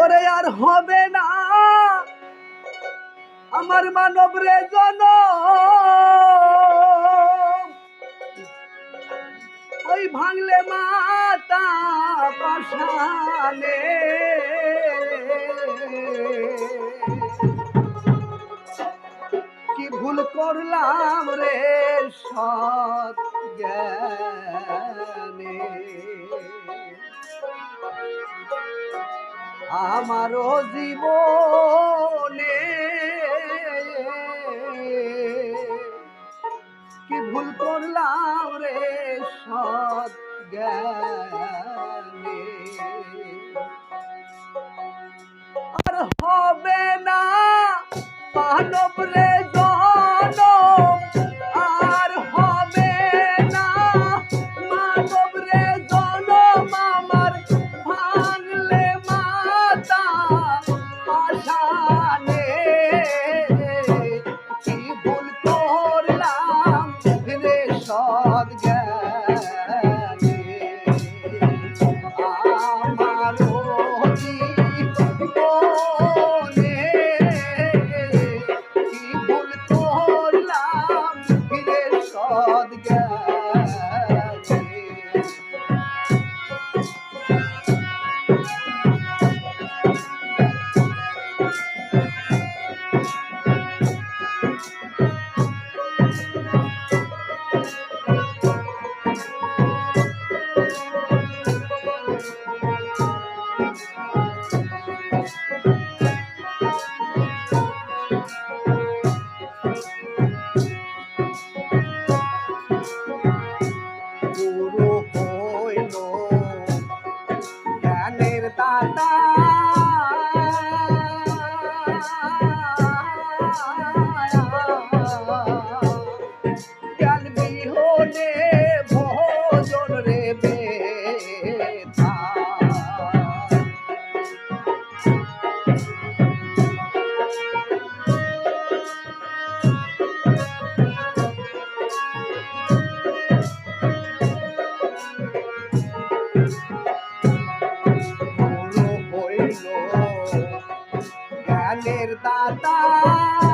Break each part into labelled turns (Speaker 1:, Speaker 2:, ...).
Speaker 1: ওরে আর হবে না। আমার মানব রে জন ওই ভাঙলে মাতা পাশানে ভুল করলাম রে সৎ জ্ঞানে। আমারও জীবনে কি ভুল করলাম রে সৎ জ্ঞান? ta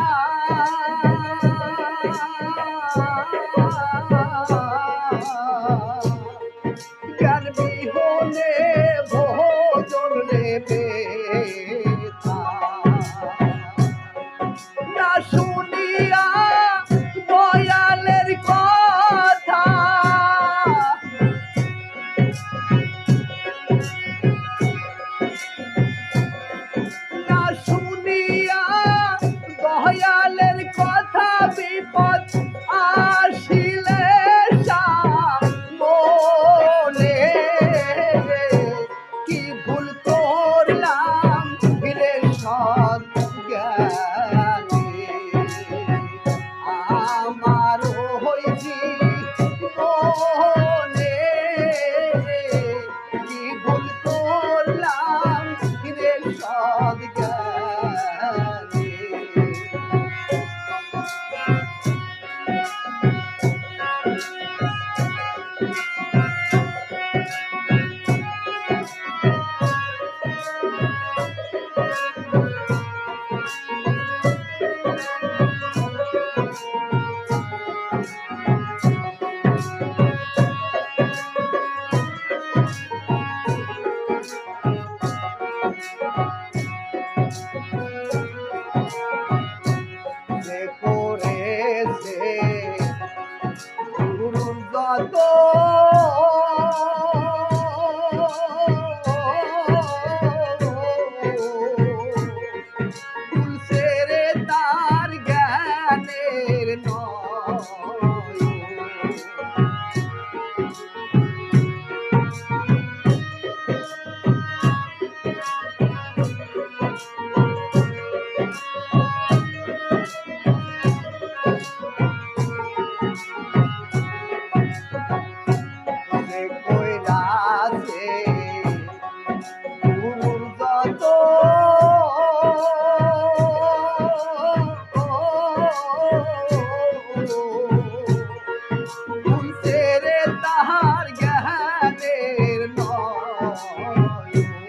Speaker 1: Adoro! you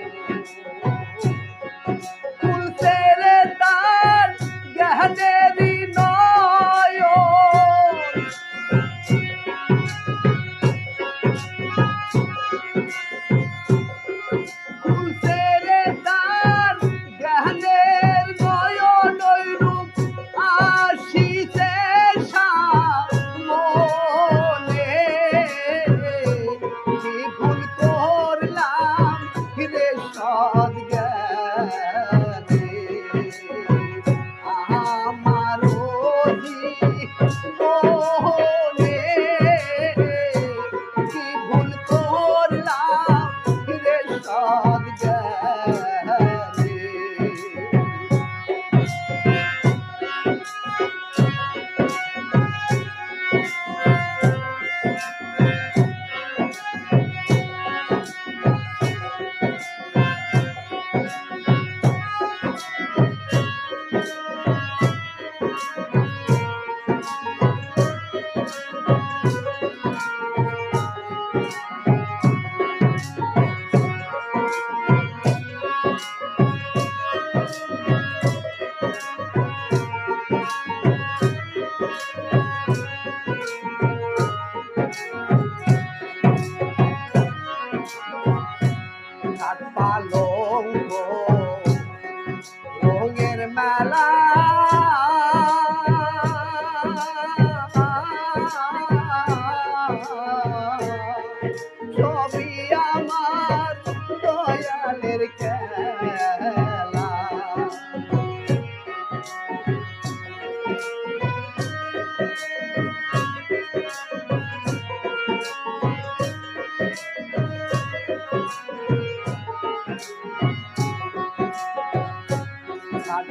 Speaker 1: সাত